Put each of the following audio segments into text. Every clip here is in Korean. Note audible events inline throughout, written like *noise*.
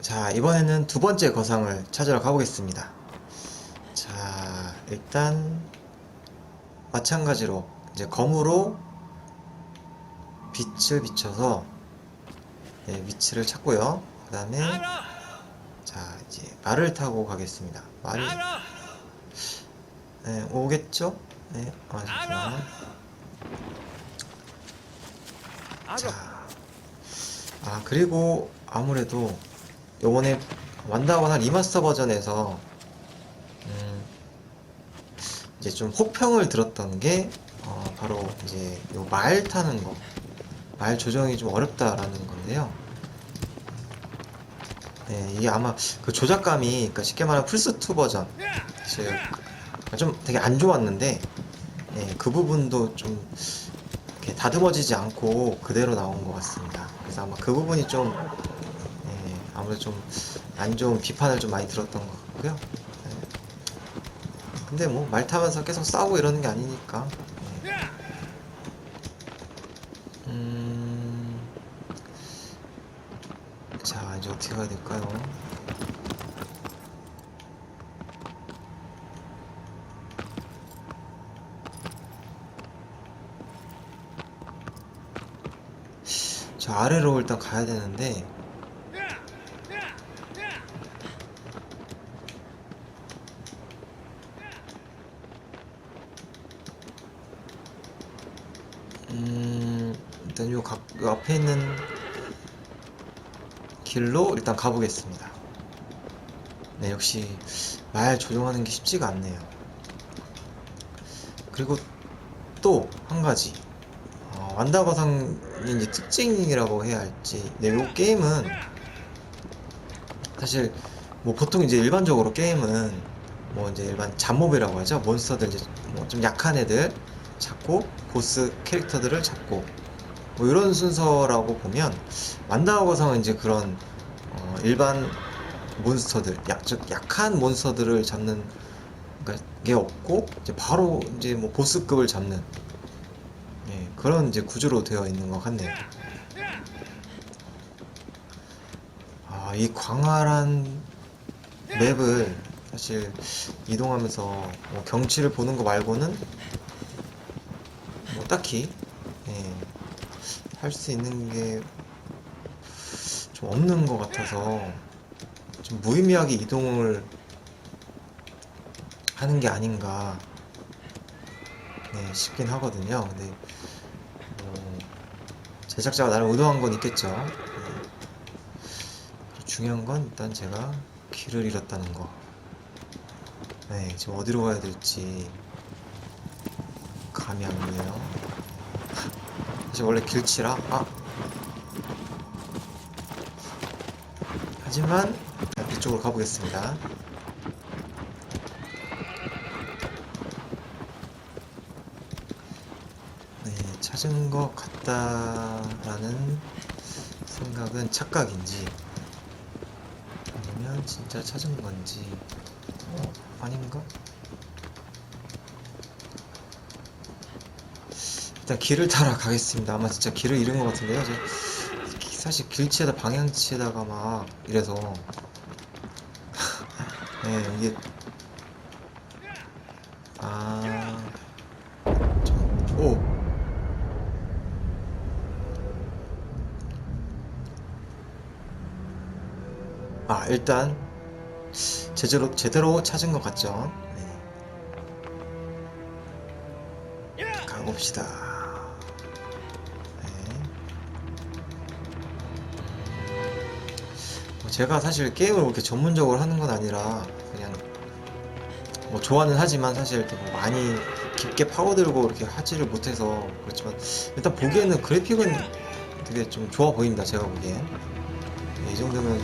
자, 이번에는 두 번째 거상을 찾으러 가보겠습니다. 자, 일단, 마찬가지로, 이제 검으로 빛을 비춰서, 네, 위치를 찾고요. 그 다음에, 자, 이제, 말을 타고 가겠습니다. 말이, 네, 오겠죠? 네, 아, 잠시만. 자, 아, 그리고 아무래도 요번에 완다거나 리마스터 버전에서 음, 이제 좀 혹평을 들었던 게 어, 바로 이제 요 말 타는 거, 말 조정이 좀 어렵다라는 건데요. 네, 이게 아마 그 조작감이 그러니까 쉽게 말하면 플스2 버전 사실 좀 되게 안 좋았는데 네, 그 부분도 좀 다듬어지지 않고 그대로 나온 것 같습니다. 그래서 아마 그 부분이 좀 예, 아무래도 좀안 좋은 비판을 좀 많이 들었던 것 같고요. 예. 근데 뭐 말 타면서 계속 싸우고 이러는 게 아니니까. 예. 음... 자 이제 어떻게 가야 될까요? 저 아래로 일단 가야 되는데 음 일단 요, 각, 요 앞에 있는 길로 일단 가보겠습니다. 네 역시 말 조종하는 게 쉽지가 않네요. 그리고 또 한 가지. 어, 완다거상의 이제 특징이라고 해야 할지. 네, 요 게임은 사실 뭐 보통 이제 일반적으로 게임은 뭐 이제 일반 잡몹이라고 하죠. 몬스터들 이제 뭐 좀 약한 애들 잡고 보스 캐릭터들을 잡고 뭐 이런 순서라고 보면 완다거상은 이제 그런 어, 일반 몬스터들 약, 즉 약한 몬스터들을 잡는 게 없고 이제 바로 이제 뭐 보스급을 잡는 예, 그런 이제 구조로 되어 있는 것 같네요. 아, 이 광활한 맵을 사실 이동하면서 뭐 경치를 보는 거 말고는 뭐 딱히 예, 할 수 있는 게 좀 없는 것 같아서 좀 무의미하게 이동을 하는 게 아닌가 네, 싶긴 하거든요. 근데 뭐 제작자가 나름 의도한 건 있겠죠. 네. 중요한 건 일단 제가 길을 잃었다는 거. 네, 지금 어디로 가야 될지 감이 안 오네요. 사실 원래 길치라 아 하지만 이쪽으로 가보겠습니다. 네, 찾은 것 같다라는 생각은 착각인지 아니면 진짜 찾은 건지 어, 아닌가? 일단 길을 따라 가겠습니다. 아마 진짜 길을 잃은 것 같은데요. 제 사실 길치에다 방향치에다가 막 이래서 *laughs* 네, 이게 아 좀- 오. 아, 일단 제대로 제대로 찾은 것 같죠? 네. 가봅시다. 제가 사실 게임을 그렇게 전문적으로 하는 건 아니라 그냥 뭐 좋아는 하지만 사실 뭐 많이 깊게 파고들고 이렇게 하지를 못해서 그렇지만 일단 보기에는 그래픽은 되게 좀 좋아 보입니다. 제가 보기엔 네, 이 정도면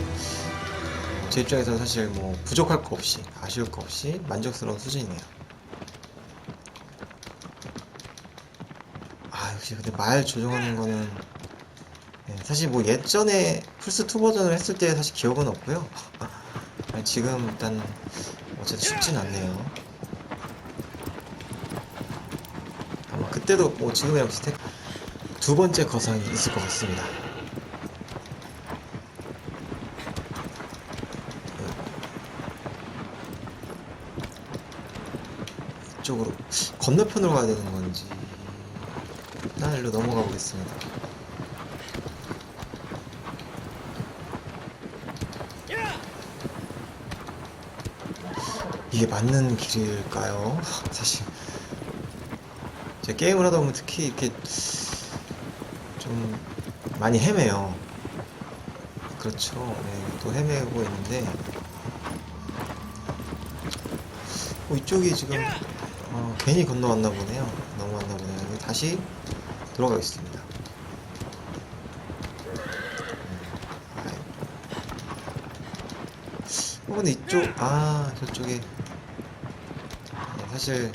제 입장에서는 사실 뭐 부족할 거 없이 아쉬울 거 없이 만족스러운 수준이네요. 아 역시 근데 말 조정하는 거는 네, 예, 사실 뭐 예전에 플스2 버전을 했을 때 사실 기억은 없고요. *laughs* 지금 일단 어쨌든 쉽진 않네요. 아마 그때도 뭐 지금이랑 비슷해 두 번째 거상이 있을 것 같습니다. 이쪽으로 건너편으로 가야 되는 건지 일단 일로 넘어가 보겠습니다. 이게 맞는 길일까요? 사실 제 게임을 하다 보면 특히 이렇게 좀 많이 헤매요. 그렇죠. 네, 또 헤매고 있는데 어, 이쪽이 지금 어, 괜히 건너왔나 보네요. 넘어왔나 보네요. 다시 들어가겠습니다. 음. 어, 근데 이쪽, 아, 저쪽에. 네, 사실,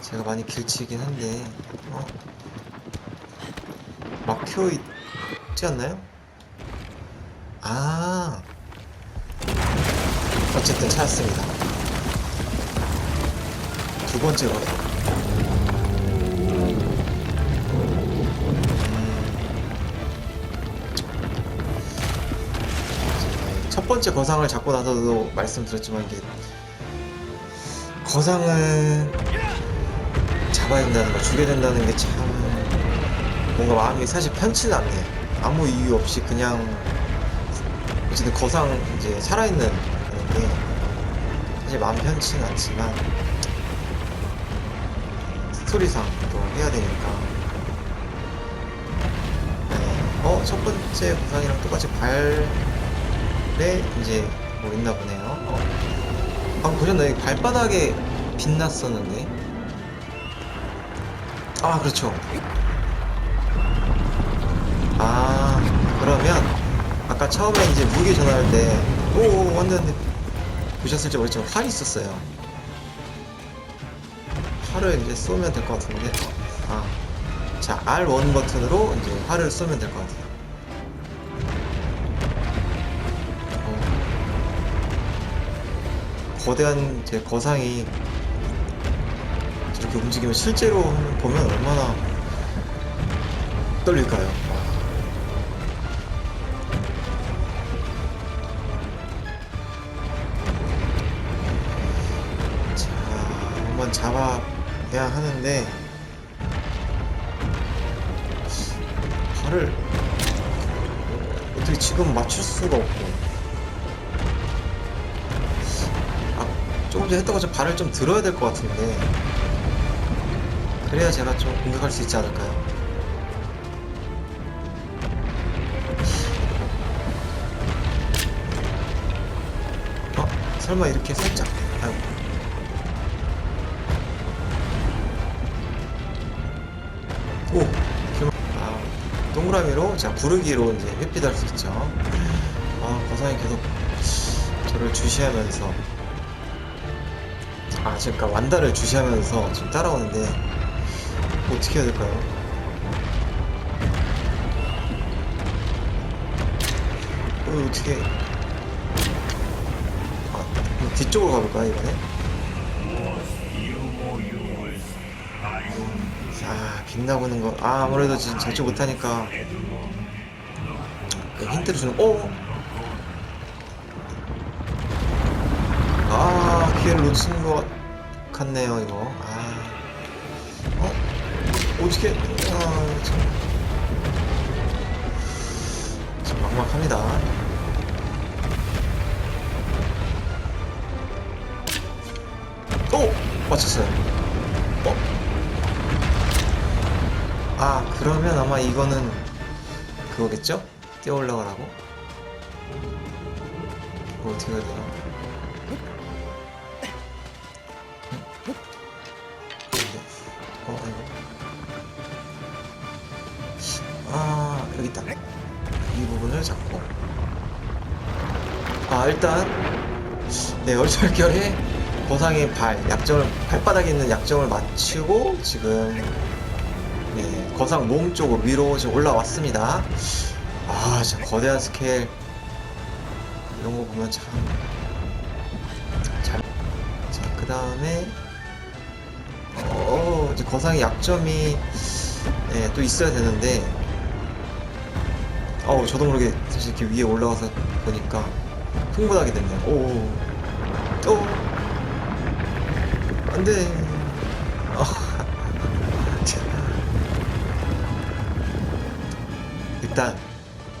제가 많이 길치긴 한데, 어? 막혀 있지 않나요? 아. 어쨌든 찾았습니다. 두 번째 거. 첫 번째 거상을 잡고 나서도 말씀드렸지만 이게 거상을 잡아야 된다는 거, 죽여야 된다는 게 참 뭔가 마음이 사실 편치는 않네요. 아무 이유 없이 그냥 어쨌든 거상 이제 살아있는 게 사실 마음 편치는 않지만 스토리상 또 해야 되니까 네. 어? 첫 번째 구상이랑 똑같이 발에 이제 뭐 있나 보네요 어. 방금 보셨나요? 발바닥에 빛났었는데. 아 그렇죠. 아 그러면 아까 처음에 이제 무게 전화할 때오 완전 안돼 보셨을지 모르겠지만 활이 있었어요. 활을 이제 쏘면 될 것 같은데. 아, 자 R1 버튼으로 이제 활을 쏘면 될 것 같아요 거대한 이제 거상이 저렇게 움직이면 실제로 보면 얼마나 떨릴까요? 자, 한번 잡아야 하는데 발을 어떻게 지금 맞출 수가 없고 조금 전에 했던 것처럼 발을 좀 들어야 될 것 같은데 그래야 제가 좀 공격할 수 있지 않을까요? 어? 설마 이렇게 살짝 아이고 오! 아, 동그라미로 자 부르기로 이제 회피할 수 있죠 아 거상이 계속 저를 주시하면서 아 지금 그러니까 완다를 주시하면서 지금 따라오는데 어떻게 해야 될까요? 어, 어떻게 아, 그럼 뒤쪽으로 가볼까요 이번에? 아 빛나고는 거. 아 아무래도 지금 잡지 못하니까 그 힌트를 주는. 오. 아 기회를 놓치는 것 같네요 이거. 아. 어? 어떻게? 아 참. 참 막막합니다. 오 맞췄어요. 어? 아 그러면 아마 이거는 그거겠죠? 뛰어 올라가라고? 이거 어떻게 해야 되나? 아 일단 네 얼떨결에 보상의 발 약점을 발바닥에 있는 약점을 맞추고 지금 네, 거상 몸 쪽으로 위로 올라왔습니다. 아, 진짜 거대한 스케일 이런 거 보면 참 잘. 자, 그 다음에 어, 이제 거상의 약점이 네, 또 있어야 되는데 어우, 저도 모르게 사실 이렇게 위에 올라가서 보니까 흥분하게 됐네요. 오, 오, 안 돼. 어. *laughs* 자. 일단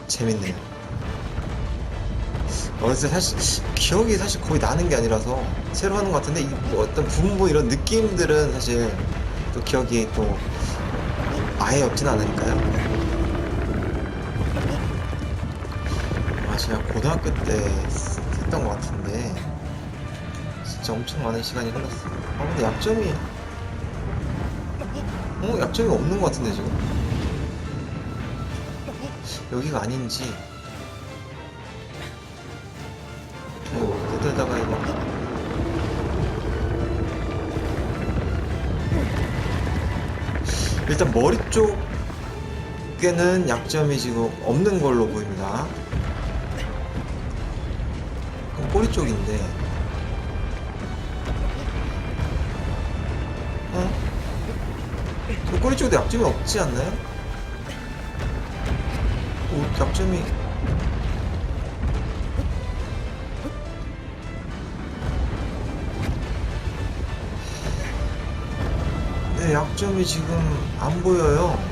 재밌네요. 어렸을 때 사실 기억이 사실 거의 나는 게 아니라서 새로 하는 것 같은데 이뭐 어떤 분보 이런 느낌들은 사실 또 기억이 또 아예 없진 않으니까요. 제가 고등학교 때 했던 것 같은데 진짜 엄청 많은 시간이 흘렀어요. 아 근데 약점이 어? 약점이 없는 것 같은데 지금? 여기가 아닌지. 어, 뜯다가 이거. 일단 머리 쪽에는 약점이 지금 없는 걸로 보입니다. 꼬리 쪽인데 어? 저 꼬리 쪽에도 약점이 없지 않나요? 오, 약점이 네, 약점이 지금 안 보여요.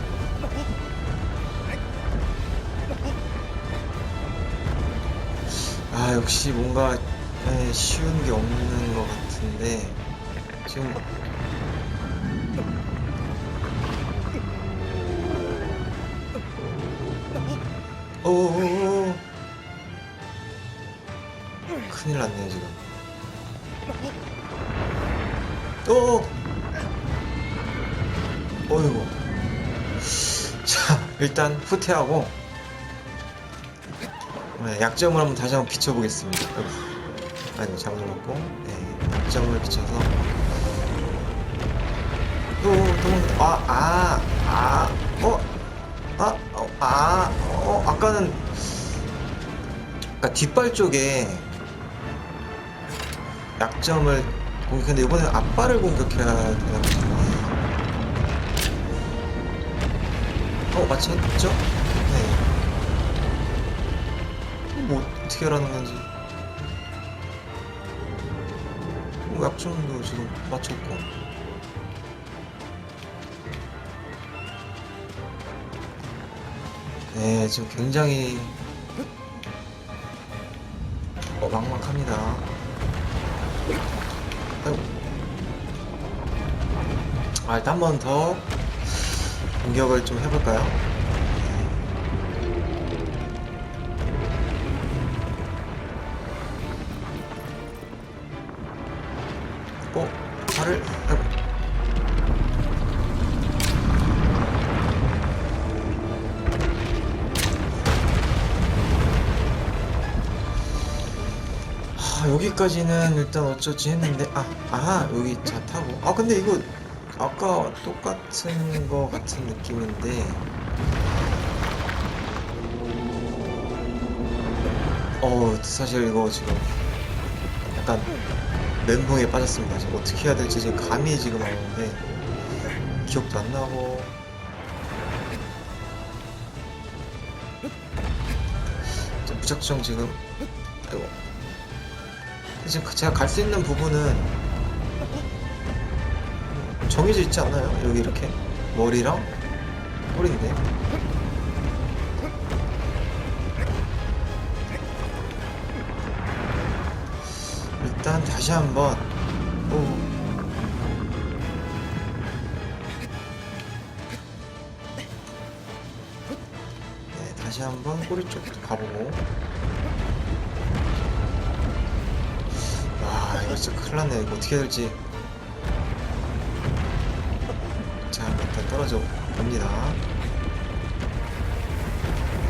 역시 뭔가 네, 쉬운 게 없는 것 같은데 지금 오오오 큰일 났네요 지금. 오 어이구. 자 일단 후퇴하고 네, 약점을 한번 다시 한번 비춰보겠습니다. 아니 잘못 눌렀고 네, 약점을 비춰서 또또아아아 아, 어? 아, 어, 아, 어, 아까는 아까 뒷발 쪽에 약점을 공격했는데 이번에는 앞발을 공격해야 되나 보죠. 어, 맞췄죠? 어떻게 하라는 건지. 뭐 약점도 지금 맞췄고. 네, 지금 굉장히 어, 막막합니다. 아, 일단 한 번 더 공격을 좀 해볼까요? 어, 발을, 아이고. 아, 여기까지는 일단 어쩌지 했는데 아, 아 여기 차 타고 아 근데 이거 아까 똑같은 거 같은 느낌인데 어 사실 이거 지금 약간 멘붕에 빠졌습니다. 지금 어떻게 해야 될지 지금 감이 지금 안 오는데 기억도 안 나고. 자, 무작정 지금 아이고 지금 그 제가 갈 수 있는 부분은 정해져 있지 않나요? 여기 이렇게 머리랑 꼬리인데 일단 다시 한번. 오. 네, 다시 한번 꼬리 쪽도 가보고. 와 이거 진짜 큰일 났네. 이거 어떻게 해야 될지. 자 일단 떨어져 봅니다.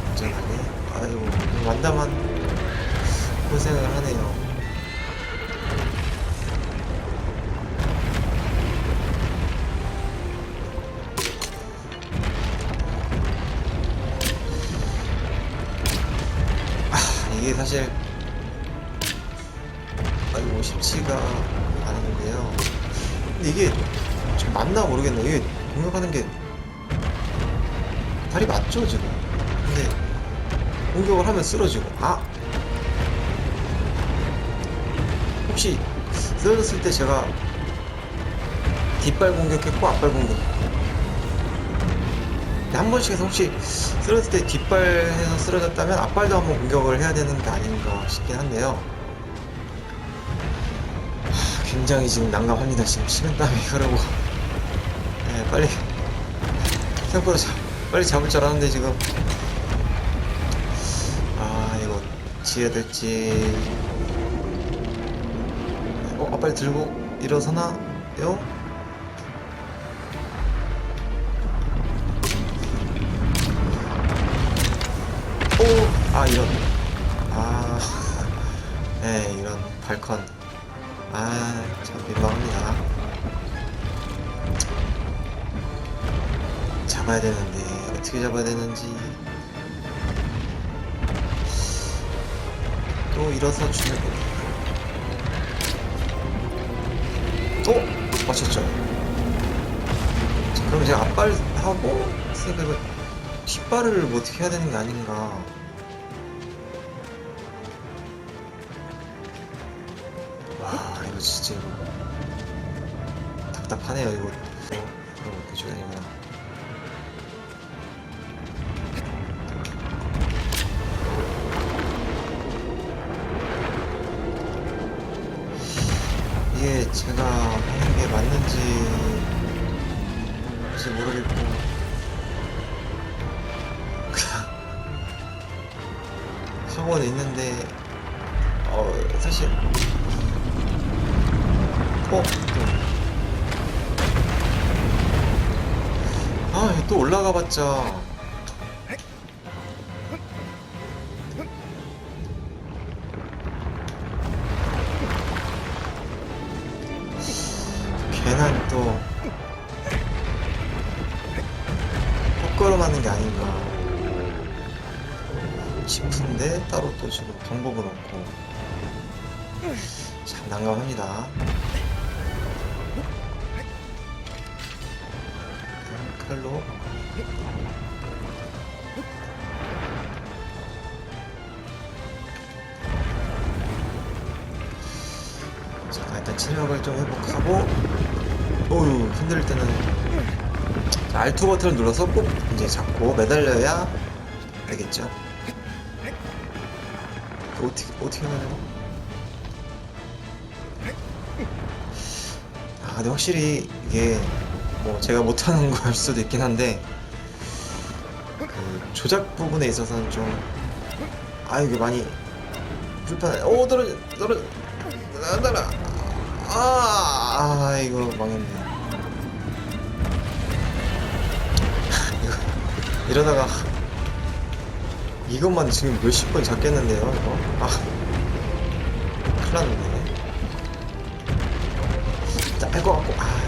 안전하게 아이고 완담한 고생을 하네요 사실 아이고 쉽지가 않은데요. 근데 이게 좀 맞나 모르겠네. 이게 공격하는 게 발이 맞죠 지금? 근데 공격을 하면 쓰러지고 아 혹시 쓰러졌을 때 제가 뒷발 공격했고 앞발 공격했고 근데 한 번씩 해서 혹시 쓰러질 때 뒷발해서 쓰러졌다면 앞발도 한번 공격을 해야 되는 게 아닌가 싶긴 한데요. 하, 굉장히 지금 난감합니다. 지금 식은땀이 흐르고. 네, 빨리 생각보다 잡, 빨리 잡을 줄 알았는데 지금. 아 이거 지어야 될지. 어 앞발 들고 일어서나요? 어떻게 잡아야 되는지. 또 일어서 주면 또 맞췄죠. 자, 그럼 제가 앞발 하고 생각을 뒷발을 뭐 어떻게 해야 되는 게 아닌가 이게 제가 하는 게 맞는지 혹시 모르겠고 *laughs* 하고는 있는데 어 사실 어? 아, 또 올라가 봤자 칼로 자 일단 체력을 좀 회복하고 오유 흔들 때는 자, R2 버튼을 눌러서 꼭 이제 잡고 매달려야 알겠죠? 그 어떻게 어떻게 하나요? 아 근데 확실히 이게 뭐 제가 못하는 *laughs* 걸 수도 있긴 한데 그 조작 부분에 있어서는 좀 아 이게 많이 불편해. 오 떨어져 떨어져 나가라. 아, 아 이거 망했네. 이거 *laughs* 이러다가 이것만 지금 몇십 번 잡겠는데요 이거. 아 큰일 났네. 자뺄것 같고. 아.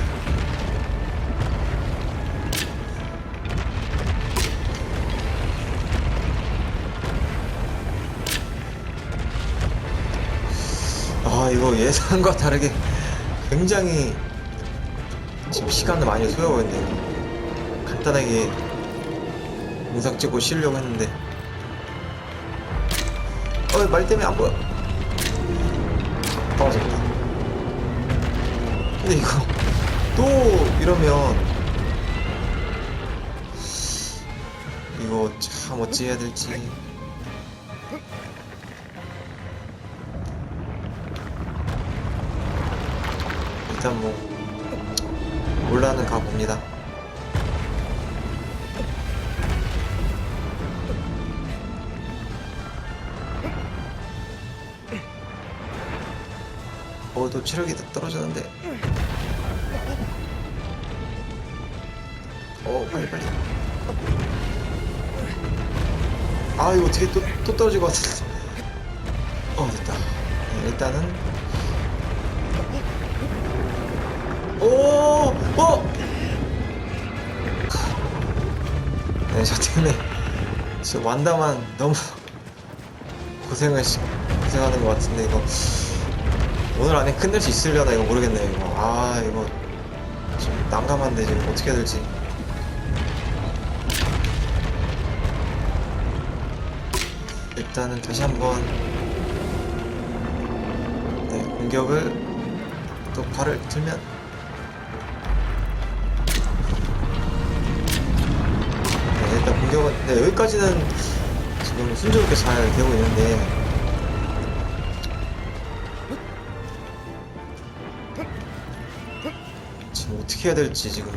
아 이거 예상과 다르게 굉장히 지금 시간을 많이 소요했네요. 간단하게 인상 찍고 쉬려고 했는데. 어 말 때문에 안 보여. 떨어졌다 근데 이거 또 이러면 이거 참 어찌 해야 될지 일단 뭐 올라는 가봅니다. 어, 또 체력이 더 떨어졌는데. 어, 빨리 빨리. 아, 이거 어떻게 또, 또 떨어질 것 같아. 어, 됐다. 네, 일단은 오, 어! 네, 저 때문에 지금 완다만 너무 고생을 시, 고생하는 것 같은데 이거. 오늘 안에 끝낼 수 있으려나 이거 모르겠네요 이거. 아 이거 좀 난감한데 지금 어떻게 해야 될지. 일단은 다시 한번 네, 공격을 또 발을 들면 공격은 네, 여기까지는 지금 순조롭게 잘 되고 있는데 지금 어떻게 해야 될지 지금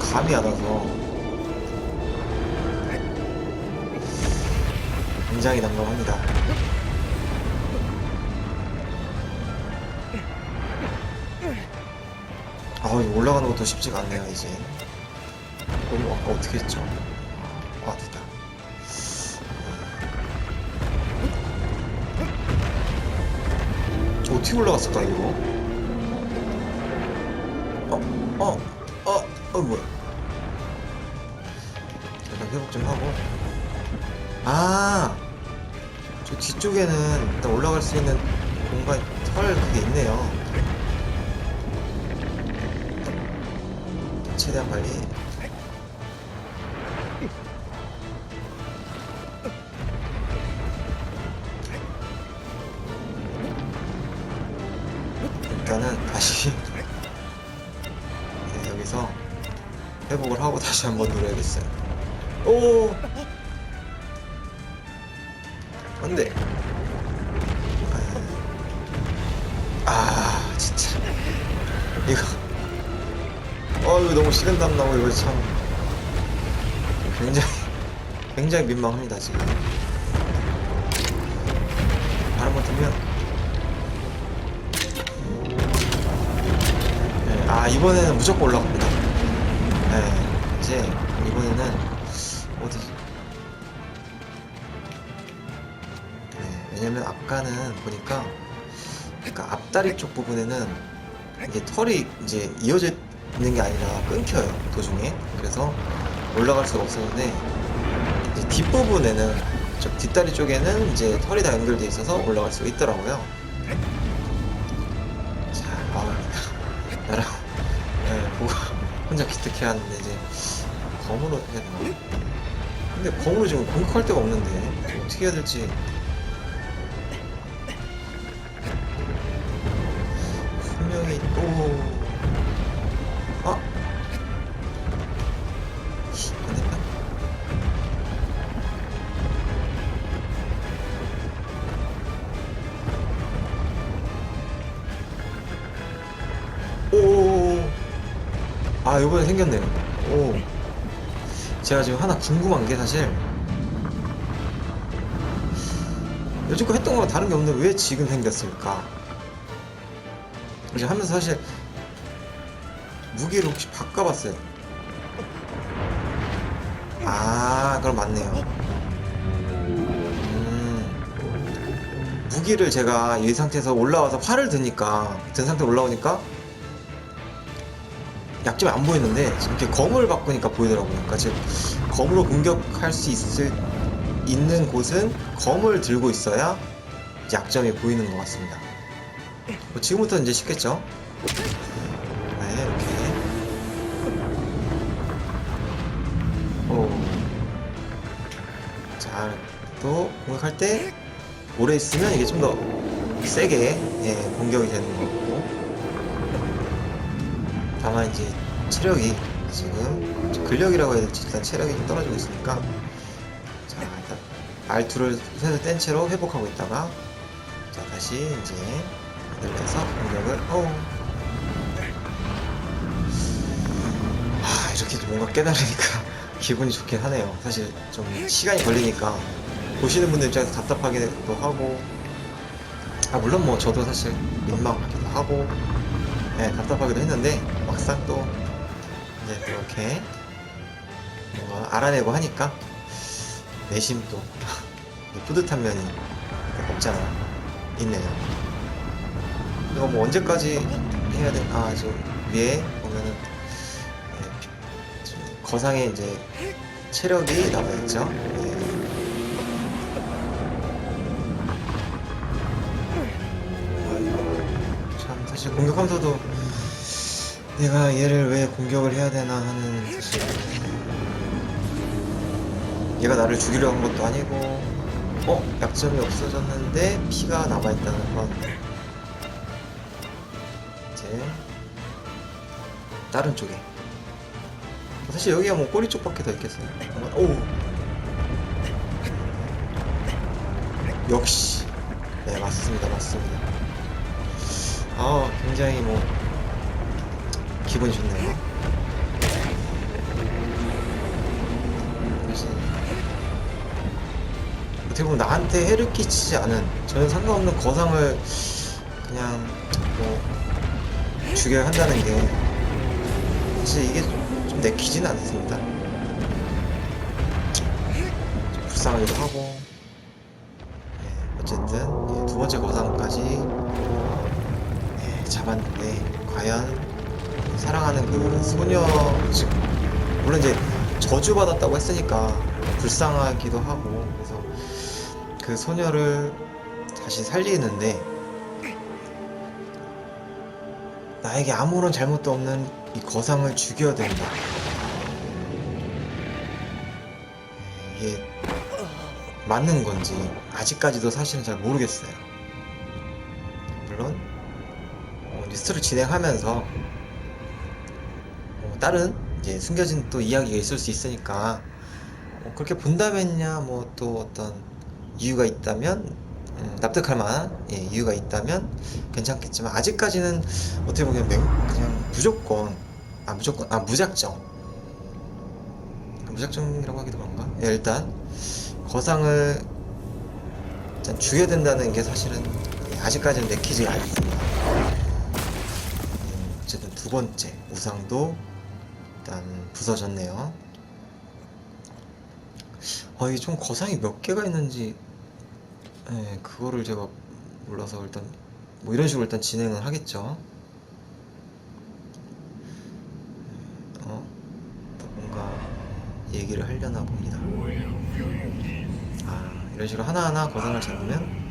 감이 안 와서 굉장히 난감합니다. 아, 올라가는 것도 쉽지가 않네요, 이제. 너무 아까 어떻게 했죠? 아, 됐다. 저 어떻게 올라갔을까, 이거? 어, 어, 어, 어, 뭐야. 잠깐 회복 좀 하고. 아, 저 뒤쪽에는 일단 올라갈 수 있는 공간, 털 그게 있네요. 최대한 빨리. 다시 네, 여기서 회복을 하고 다시 한번 누려야겠어요. 오! 안 돼. 아, 진짜. 이거. 어, 이거 너무 식은땀 나고 이거 참. 굉장히, 굉장히 민망합니다, 지금. 아, 이번에는 무조건 올라갑니다. 네, 이제, 이번에는, 어디, 네, 왜냐면 아까는 보니까 그러니까 앞다리 쪽 부분에는 이게 털이 이제 이어져 있는 게 아니라 끊겨요 도중에. 그래서 올라갈 수가 없었는데 뒷부분에는 저 뒷다리 쪽에는 이제 털이 다 연결돼 있어서 올라갈 수가 있더라고요 혼자 기특해 하는데 이제 검으로 해야 되나? 근데 검으로 지금 공격할 데가 없는데 어떻게 해야 될지 아, 요번에 생겼네요. 오. 제가 지금 하나 궁금한 게 사실 여지껏 했던 거랑 다른 게 없는데 왜 지금 생겼을까? 이제 하면서 사실 무기를 혹시 바꿔봤어요. 아, 그럼 맞네요. 음, 무기를 제가 이 상태에서 올라와서 활을 드니까 든 상태 로 올라오니까 약점이 안 보이는데 지금 이렇게 검을 바꾸니까 보이더라고요. 그러니까 즉 검으로 공격할 수 있을 있는 곳은 검을 들고 있어야 약점이 보이는 것 같습니다. 뭐 지금부터 이제 쉽겠죠? 네, 이렇게. 오. 자, 또 공격할 때 오래 있으면 이게 좀 더 세게 예, 공격이 되는 거고. 다만 이제 체력이 지금 좀 근력이라고 해야 될지 일단 체력이 좀 떨어지고 있으니까 자 일단 R2를 손에서 뗀 채로 회복하고 있다가 자 다시 이제 늘려서 공격을 어 아, 이렇게 좀 뭔가 깨달으니까 *laughs* 기분이 좋긴 하네요. 사실 좀 시간이 걸리니까 보시는 분들 입장에서 답답하기도 하고 아 물론 뭐 저도 사실 민망하기도 하고 네, 답답하기도 했는데 막상 또 이제 그렇게 뭔가 알아내고 하니까 내심 또 *laughs* 뿌듯한 면이 없지 않아 있네요. 이거 뭐 언제까지 해야 돼? 아, 저 위에 보면은 네, 좀 거상에 이제 체력이 남아있죠. 네. 참 사실 공격하면서도 내가 얘를 왜 공격을 해야 되나 하는 사실 얘가 나를 죽이려 한 것도 아니고 어? 약점이 없어졌는데 피가 남아있다는 건 이제 다른 쪽에 사실 여기가 뭐 꼬리 쪽밖에 더 있겠어요. 오. 역시. 네, 맞습니다. 맞습니다. 아, 굉장히 뭐, 기분이 좋네요. 그래서 어떻게 보면 나한테 해를 끼치지 않은 전혀 상관없는 거상을 그냥 뭐 죽여야 한다는 게 사실 이게 좀좀 내키지는 않습니다. 좀 불쌍하기도 하고 네, 어쨌든 예, 두 번째 거상까지 네, 잡았는데 과연 사랑하는 그 소녀 즉 물론 이제 저주받았다고 했으니까 불쌍하기도 하고 그래서 그 소녀를 다시 살리는데 나에게 아무런 잘못도 없는 이 거상을 죽여야 된다. 이게 맞는 건지 아직까지도 사실은 잘 모르겠어요. 물론 어, 리스트를 진행하면서 어, 다른 이제 숨겨진 또 이야기가 있을 수 있으니까 어, 그렇게 본다면야 뭐 또 어떤 이유가 있다면 음, 납득할 만한 예, 이유가 있다면 괜찮겠지만 아직까지는 어떻게 보면 맹, 그냥 무조건 아 무조건 아 무작정. 아, 무작정이라고 하기도 그런가? 예, 일단 거상을 일단 죽여야 된다는 게 사실은 예, 아직까지는 내키지 않습니다 음, 어쨌든 두 번째 우상도 일단 부서졌네요 아 이게 좀 거상이 몇 개가 있는지 예, 그거를 제가 몰라서 일단 뭐 이런 식으로 일단 진행을 하겠죠. 어? 또 뭔가 얘기를 하려나 봅니다. 아, 이런 식으로 하나하나 거상을 잡으면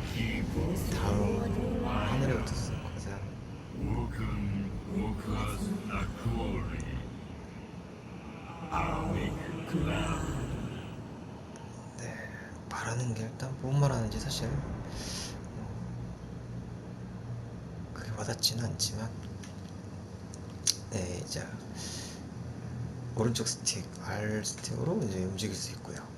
다음 하늘에 붙었어. 거상. 네, 말하는 게 일단 뭔 말하는지 사실 어, 그게 와닿지는 않지만 네, 이제 오른쪽 스틱, R 스틱으로 이제 움직일 수 있고요.